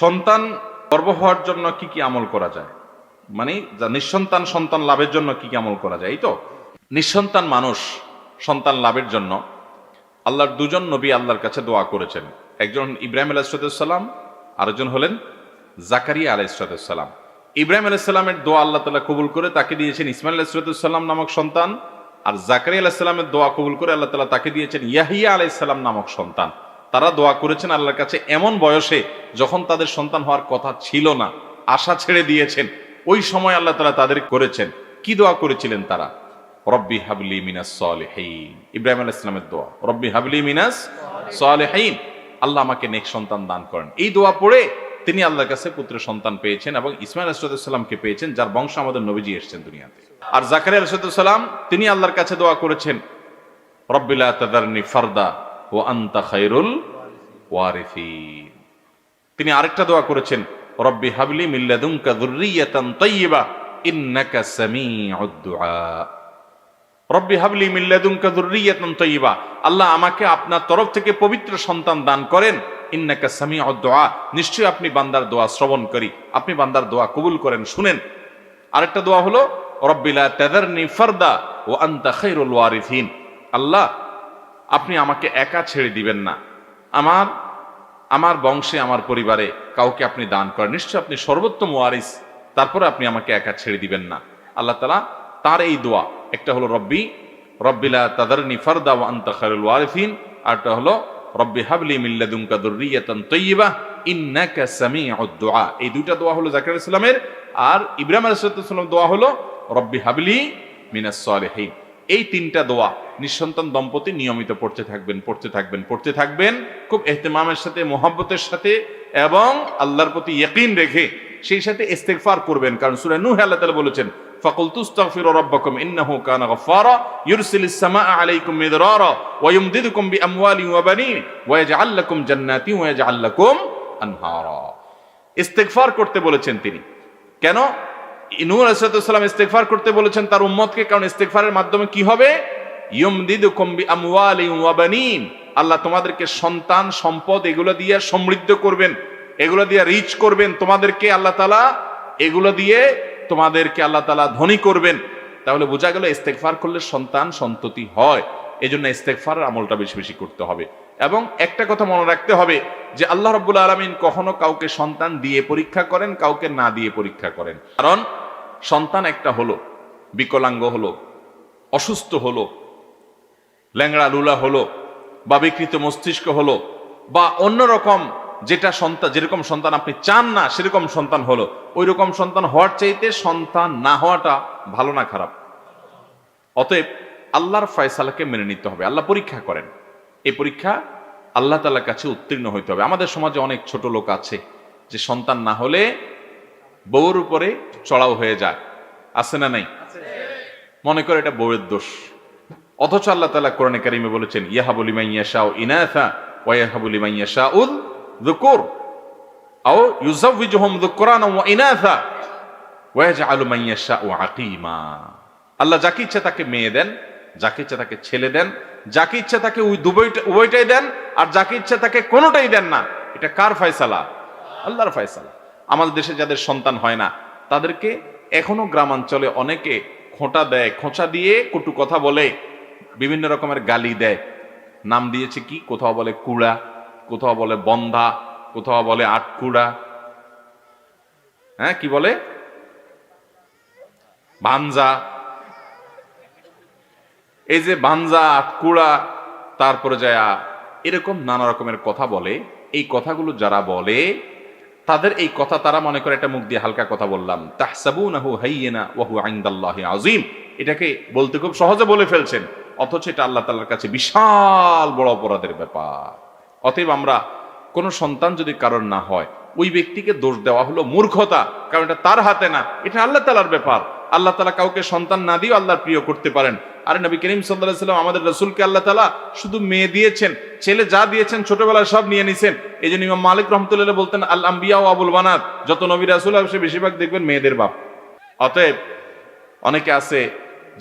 সন্তান গর্ব হওয়ার জন্য কি কি আমল করা যায়? মানে যা নিঃসন্তান সন্তান লাভের জন্য কি কি আমল করা যায়, এই তো? নিঃসন্তান মানুষ সন্তান লাভের জন্য আল্লাহর দুজন নবী আল্লাহর কাছে দোয়া করেছেন। একজন ইব্রাহিম আলাইসালাম আরেকজন হলেন জাকারিয়া আলাইসালাম ইব্রাহিম আলাইসাল্লামের দোয়া আল্লাহ তালা কবুল করে তাকে দিয়েছেন ইসমাইল আলাইসালাম নামক সন্তান, আর জাকারিয়া আলাইসাল্লামের দোয়া কবুল করে আল্লাহ তালা তাকে দিয়েছেন ইয়াহিয়া আলাইসাল্লাম নামক সন্তান। তারা দোয়া করেছেন আল্লাহর কাছে, এমন বয়সে যখন তাদের সন্তান হওয়ার কথা ছিল না, আশা ছেড়ে দিয়েছেন, ওই সময় আল্লাহ তালা তাদের করেছেন। কি দোয়া করেছিলেন তারা? রব্বি হাবলি মিনাস সালেহীন। ইব্রাহিম আলাইহিস সালামের দোয়া, রব্বি হাবলি মিনাস সালেহীন। আল্লাহ আমাকে নেক সন্তান দান করেন। এই দোয়া পড়ে তিনি আল্লাহর কাছে পুত্র সন্তান পেয়েছেন এবং ইসমাইল আলাইসাল্লামকে পেয়েছেন, যার বংশ আমাদের নবীজি এসেছেন দুনিয়াতে। আর জাকারিয়া আলাইসাল্লাম তিনি আল্লাহর কাছে দোয়া করেছেন রব্বিলা তাদারনি ফারদা ও আন্তা খাইরুল ওয়ারিফিন। তিনি আরেকটা দোয়া করেছেন, রব্বি হাবলি মিল্লাদুনকা যুররিয়াতান তাইয়্যিবা ইন্নাকা সামিউদ দুআ। রব্বি হাবলি মিল্লাদুনকা যুররিয়াতান তাইয়্যিবা আল্লাহ আমাকে আপনার তরফ থেকে পবিত্র সন্তান দান করেন, ইন্নাকা সামিউদ দুআ। নিশ্চয়ই আপনি বান্দার দোয়া শ্রবণ করি, আপনি বান্দার দোয়া কবুল করেন, শুনেন। আরেকটা দোয়া হলো রব্বিলা তাদারনি ফারদা ও আনতা খাইরুল ওয়ারিথিন আল্লাহ আপনি আমাকে একা ছেড়ে দিবেন না। আমার আমার বংশে, আমার পরিবারে কাউকে আপনি দান করেন। নিশ্চয় আপনি সর্বোত্তম ওয়ারিস, তারপরে আপনি আমাকে একা ছেড়ে দিবেন না। আল্লাহ তালা তার এই দোয়া, একটা হলো রব্বি রব্বিলা তাদারনি ফারদা ওয়া আনতা খায়রুল ওয়ারিসিন আরটা হলো রব্বি হাবলি মিল্লাদুনকা দুররিয়াতান দুআ। এই দুইটা দোয়া হলো জাকারিয়া ইসলামের আর ইব্রাহিম দোয়া হলো রব্বি হাবলি মিনাস এই তিনটা দোয়া নিঃসন্তান দম্পতি নিয়মিত পড়তে থাকবেন পড়তে থাকবেন পড়তে থাকবেন। খুব এহতেমামের সাথে, মোহাব্বতের সাথে এবং আল্লাহর প্রতি ইয়কিন রেখে সেই সাথে ইস্তেগফার করবেন। কারণ সূরা নূহ আল্লাহ তাআলা বলেছেন তুস্তাগফিরু রাব্বাকুম ইন্নাহু কানা ইউরসিলিস সামাআ আলাইকুম মিদরারা ওয়া ইউমদিদুকুম বিআমওয়ালিন ওয়া বানিন ওয়া ইয়াজআল লাকুম জান্নাতিন ওয়া ইয়াজআল লাকুম আনহারা। ইস্তেগফার করতে বলেছেন তিনি। কেন? নূর আলাইহিসসালাম ইস্তেগফার করতে বলেছেন, তার উম্মতকে, কারণ ইস্তেগফারের মাধ্যমে কি হবে? আল্লাহ তোমাদেরকে সন্তান, সম্পদ এগুলো দিয়ে সমৃদ্ধ করবেন, এগুলো দিয়ে রিচ করবেন। তোমাদেরকে আল্লাহ তাআলা এগুলো দিয়ে তোমাদেরকে আল্লাহ তাআলা ধনী করবেন। তাহলে বোঝা গেল ইস্তেগফার করলে সন্তান সন্ততি হয়। এই জন্য ইস্তেগফারের আমলটা বেশি বেশি করতে হবে। এবং একটা কথা মনে রাখতে হবে যে আল্লাহ রব্বুল আলমিন কখনো কাউকে সন্তান দিয়ে পরীক্ষা করেন, কাউকে না দিয়ে পরীক্ষা করেন। কারণ সন্তান একটা হলো, বিকলাঙ্গ হলো, অসুস্থ হলো, ল্যাংড়া লুলা হলো, বা বিকৃত মস্তিষ্ক হলো, বা অন্যরকম যেটা সন্তান, যেরকম সন্তান আপনি চান না, সেরকম সন্তান হলো। ওই রকম সন্তান হওয়ার চাইতে সন্তান না হওয়াটা ভালো না খারাপ। অতএব আল্লাহর ফয়সালাকে মেনে নিতে হবে। আল্লাহ পরীক্ষা করেন। এই পরীক্ষা আল্লাহ তালার কাছে উত্তীর্ণ হইতে হবে। আমাদের সমাজে অনেক ছোট লোক আছে যে সন্তান না হলে বউর উপরে চড়াও হয়ে যায়। আছে না নাই? মনে করে এটা বউয়ের দোষ। অথচ আল্লাহ তালা কোরআনে কারিমে বলেছেন ইয়াহাবুলি মাইয়া শাহ ইনাথা ওয়াহাবুলি মাইয়া শাহ উল দুকুর আও ইউজাউযুহুম যুকরান ওয়া ইনাথা ওয়াজআলু মাইয়া শাহ আকিমা। আল্লাহ যাকে ইচ্ছা তাকে মেয়ে দেন, যাকে ইচ্ছা তাকে ছেলে দেন যাকে ইচ্ছা তাকে উভয়টাই দেন, আর যাকে ইচ্ছা তাকে কোনোটাই দেন না। এটা কার ফয়সালা? আল্লাহর ফয়সালা। আমাদের দেশে যাদের সন্তান হয় না, তাদেরকে এখনও গ্রামাঞ্চলে অনেকে খোঁটা দেয়, খোঁচা দিয়ে কটু কথা বলে, বিভিন্ন রকমের গালি দেয়। নাম দিয়েছে কি? কোথাও বলে কুড়া, কোথাও বলে বন্ধা, কোথাও বলে আটকুড়া। হ্যাঁ কি বলে? ভাঞ্জা এই যে বাঞ্জা, কুড়া, তারপরে যায় এরকম নানা রকমের কথা বলে, এই কথাগুলো যারা বলে, তাদের এই কথা তারা মনে করে এটা মুখ দিয়ে হালকা কথা বললাম। আযীম। এটাকে বলতে খুব সহজে বলে ফেলছেন, অথচ এটা আল্লাহ তাআলার কাছে বিশাল বড় অপরাধের ব্যাপার। অতএব আমরা কোনো সন্তান যদি কারণ না হয়, ওই ব্যক্তিকে দোষ দেওয়া হলো মূর্খতা, কারণ এটা তার হাতে না, এটা আল্লাহ তালার ব্যাপার। আল্লাহ তালা কাউকে সন্তান না দিয়েও আল্লাহর প্রিয় করতে পারেন। আরে নবী করিম সাল্লাহ সাল্লাম আমাদের রসুলকে আল্লাহ তালা শুধু মেয়ে দিয়েছেন, ছেলে যা দিয়েছেন, ছোটবেলায় সব নিয়ে নিছেন। এই জন্য ইমাম মালিক রহমতুল্লাহ বলতেন আল্লাহ আম্বিয়া ও আবুল বানাত যত নবী রাসুল আসে বেশিরভাগ দেখবেন মেয়েদের বাপ। অতএব অনেকে আছে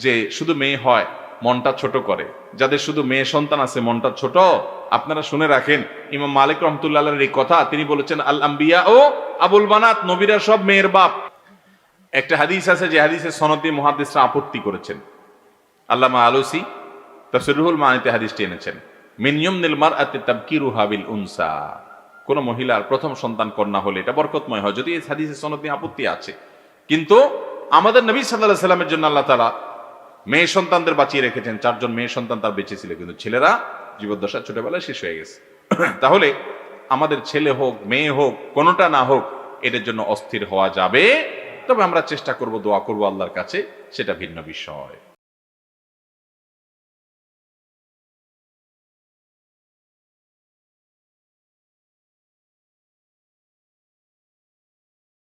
যে শুধু মেয়ে হয়, মনটা ছোট করে। যাদের শুধু মেয়ে সন্তান আছে, মনটা ছোট। আপনারা শুনে রাখেন, ইমাম মালিক রহমতুল্লাহ এই কথা, তিনি বলেছেন, আল আম্বিয়া ও আবুল বানাত নবীরা সব মেয়ের বাপ। একটা হাদিস আছে যে হাদিসের সনদি মহাদিসরা আপত্তি করেছেন। আল্লামা আলুসি তফসিরুল মানিতে হাদিসটি এনেছেন। মিনিয়ম নিলমার আতে তাবকিরু হাবিল উনসা। কোন মহিলার প্রথম সন্তান কন্যা হলে এটা বরকতময় হয়, যদি এই হাদিসের সনদ নিয়ে আপত্তি আছে। কিন্তু আমাদের নবী সাল্লাহ সাল্লামের জন্য আল্লাহ তালা মেয়ে সন্তানদের বাঁচিয়ে রেখেছেন, চারজন মেয়ে সন্তান তার বেঁচে ছিল, কিন্তু ছেলেরা জীবদ্দশা ছোটবেলায় শেষ হয়ে গেছে। তাহলে আমাদের ছেলে হোক, মেয়ে হোক, কোনোটা না হোক এটার জন্য অস্থির হওয়া যাবে। তবে আমরা চেষ্টা করব, দোয়া করব আল্লাহর কাছে, সেটা ভিন্ন বিষয়।